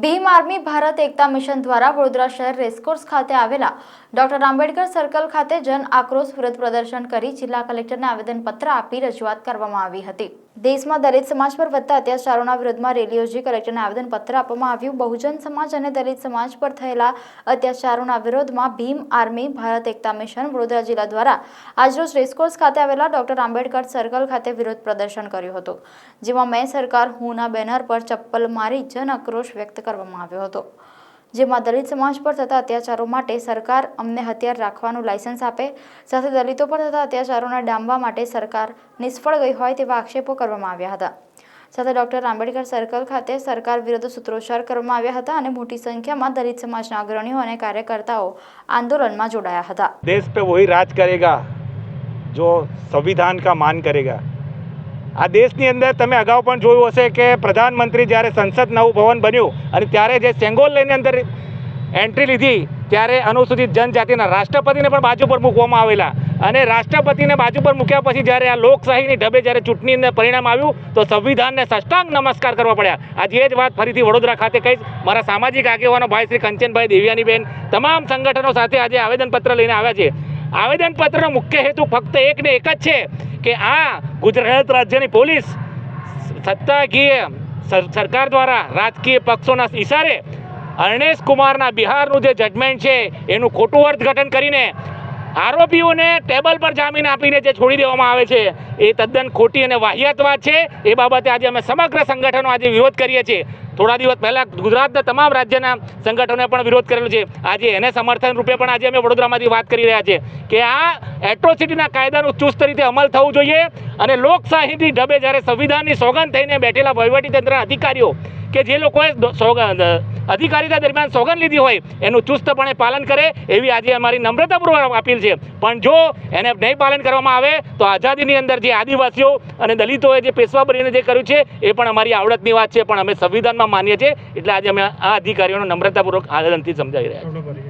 Bhim army Bharat Ekta mission દ્વારા વડોદરા શહેર racecourse ખાતે આવેલા ડોક્ટર આંબેડકર સર્કલ ખાતે જન આક્રોશ વિરોધ પ્રદર્શન કરી જિલ્લા કલેક્ટરને આવેદનપત્ર આપી રજૂઆત કરવામાં આવી હતી. દેશમાં દલિત સમાજ પર વધતા અત્યાચારોના વિરોધમાં રેલી યોજી કલેક્ટરને આવેદનપત્ર આપવામાં આવ્યું. બહુજન સમાજ અને દલિત સમાજ પર થયેલા અત્યાચારોના વિરોધમાં ભીમ આર્મી, ભારત એકતા મિશન, વડોદરા જિલ્લા દ્વારા આજરોજ રેસકોર્સ ખાતે આવેલા ડોક્ટર આંબેડકર સર્કલ ખાતે વિરોધ પ્રદર્શન કર્યું હતું, જેમાં મેં સરકાર હુંના બેનર પર ચપ્પલ મારી જન આક્રોશ વ્યક્ત કરવામાં આવ્યો હતો. જેમાં દલિત સમાજ પર થતા અત્યાચારો માટે સરકાર અમને હથિયાર રાખવાનું લાયસન્સ આપે, સાથે દલિતો પર થતા અત્યાચારોને ડામવા માટે સરકાર નિષ્ફળ ગઈ હોય તેવા આક્ષેપો કરવામાં આવ્યા હતા. સાથે ડોક્ટર આંબેડકર સર્કલ ખાતે સરકાર વિરુદ્ધ સૂત્રોચ્ચાર કરવામાં આવ્યા હતા અને મોટી સંખ્યામાં દલિત સમાજના અગ્રણીઓ અને કાર્યકર્તાઓ આંદોલનમાં જોડાયા હતા. દેશ પે વહી રાજ કરેગા, જો સંવિધાન કા માન કરેગા. આ દેશની અંદર તમે અગાઉ પણ જોયું હશે કે પ્રધાનમંત્રી જ્યારે સંસદ નવું ભવન બન્યું અને ત્યારે જે સેંગોલ લઈને અંદર એન્ટ્રી લીધી, ત્યારે અનુસૂચિત જનજાતિના રાષ્ટ્રપતિને પણ બાજુ પર મૂકવામાં આવેલા. અને રાષ્ટ્રપતિને બાજુ પર મૂક્યા પછી જ્યારે આ લોકશાહીની ઢબે જ્યારે ચૂંટણીને પરિણામ આવ્યું, તો સંવિધાનને સષ્ટાંગ નમસ્કાર કરવા પડ્યા. આજે જ વાત ફરીથી વડોદરા ખાતે કહીશ. મારા સામાજિક આગેવાનો ભાઈ શ્રી કંચનભાઈ દેવિયાનીબેન, તમામ સંગઠનો સાથે આજે આવેદનપત્ર લઈને આવ્યા છે. આવેદનપત્રનો મુખ્ય હેતુ ફક્ત એક ને એક જ છે. કે આ ગુજરાત રાજ્યની પોલીસ સત્તાકીય સર- સરકાર દ્વારા રાજકીય પક્ષોના ઇશારે અર્ણેશ કુમારના બિહારનું જે જજમેન્ટ છે, એનું ખોટું અર્થઘટન કરીને આરોપીઓને ટેબલ પર જામીન આપીને જે છોડી દેવામાં આવે છે, એ તદ્દન ખોટી અને વાહિયાત વાત છે. એ બાબતે આજે અમે સમગ્ર સંગઠનો આજે વિરોધ કરીએ છીએ. થોડા દિવસ પહેલાં ગુજરાતના તમામ રાજ્યના સંગઠનોએ પણ વિરોધ કરેલો છે. આજે એને સમર્થન રૂપે પણ આજે અમે વડોદરામાંથી વાત કરી રહ્યા છીએ કે આ એટ્રોસિટીના કાયદાનું ચુસ્ત રીતે અમલ થવું જોઈએ અને લોકશાહીની ઢબે જ્યારે સંવિધાનની સોગંદ થઈને બેઠેલા વહીવટીતંત્રના અધિકારીઓ કે જે લોકોએ અધિકારીતા દરમિયાન સોગંદ લીધી હોય, એનું ચુસ્તપણે પાલન કરે એવી આજે અમારી નમ્રતાપૂર્વક અપીલ છે. પણ જો એને નહીં પાલન કરવામાં આવે, તો આઝાદીની અંદર જે આદિવાસીઓ અને દલિતોએ જે પેશવા ભરીને જે કર્યું છે, એ પણ અમારી આવડતની વાત છે, પણ અમે સંવિધાનમાં માનીએ છીએ. એટલે આજે અમે આ અધિકારીઓનો નમ્રતાપૂર્વક આવેદનથી સમજાવી રહ્યા છીએ.